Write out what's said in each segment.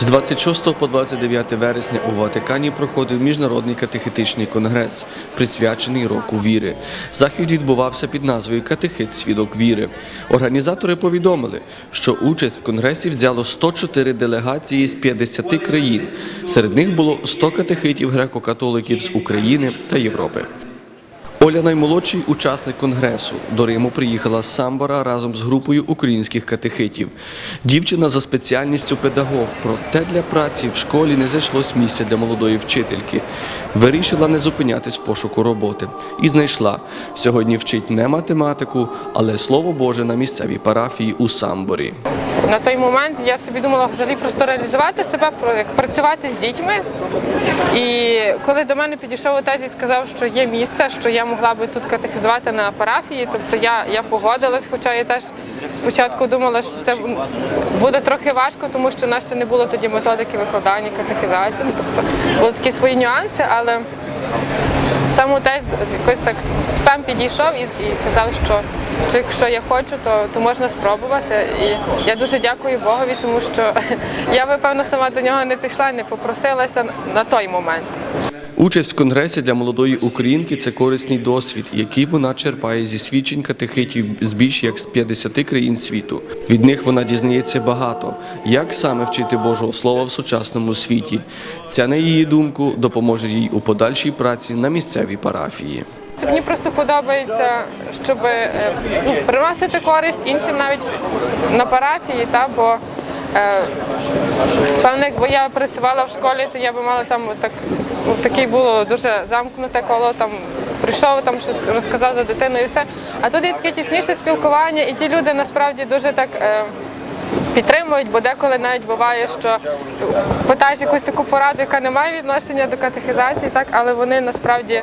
З 26 по 29 вересня у Ватикані проходив міжнародний катехетичний конгрес, присвячений року віри. Захід відбувався під назвою Катехит Свідок віри. Організатори повідомили, що участь в конгресі взяло 104 делегації з 50 країн. Серед них було 100 катехитів греко-католиків з України та Європи. Оля наймолодший учасник конгресу. До Риму приїхала з Самбора разом з групою українських катехитів. Дівчина за спеціальністю педагог, проте для праці в школі не зайшлось місця для молодої вчительки. Вирішила не зупинятись в пошуку роботи і знайшла. Сьогодні вчить не математику, але слово Боже на місцевій парафії у Самборі. На той момент я собі думала взагалі просто реалізувати себе, працювати з дітьми. І коли до мене підійшов отець і сказав, що є місце, що я могла би тут катехізувати на парафії, тобто я, я погодилась, хоча я теж спочатку думала, що це буде трохи важко, тому що в нас ще не було тоді методики викладання катехізації. Тобто були такі свої нюанси, але сам отець якось так сам підійшов і, і казав, що, що якщо я хочу, то, то можна спробувати. І я дуже дякую Богові, тому що я би певно сама до нього не пішла, не попросилася на той момент. Участь в конгресі для молодої українки це корисний досвід, який вона черпає зі свідчень катехитів з більш як з 50 країн світу. Від них вона дізнається багато, як саме вчити Божого Слова в сучасному світі. Ця, на її думку, допоможе їй у подальшій праці на місцевій парафії. Мені просто подобається, щоб е, ну, приносити користь іншим навіть на парафії, та бо е, певно, якби я працювала в школі, то я би мала там так ну, таке було дуже замкнуте коло там. Прийшов там щось розказав за дитиною і все. А тут є таке тісніше спілкування, і ті люди насправді дуже так. Е, Підтримують, бо деколи навіть буває, що питаєш якусь таку пораду, яка не має відношення до катехізації, так, але вони насправді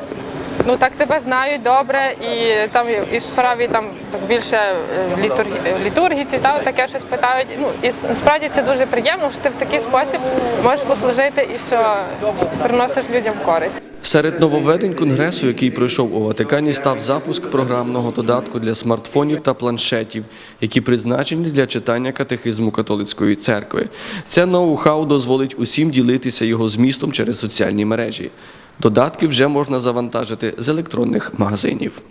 ну так тебе знають добре, і там і в справі там більше е, літургі, літургіці, та таке щось питають. Ну і насправді це дуже приємно, що ти в такий спосіб можеш послужити і що приносиш людям користь. Серед нововведень конгресу, який пройшов у Ватикані, став запуск програмного додатку для смартфонів та планшетів, які призначені для читання катехизму католицької церкви. Це ноу-хау дозволить усім ділитися його змістом через соціальні мережі. Додатки вже можна завантажити з електронних магазинів.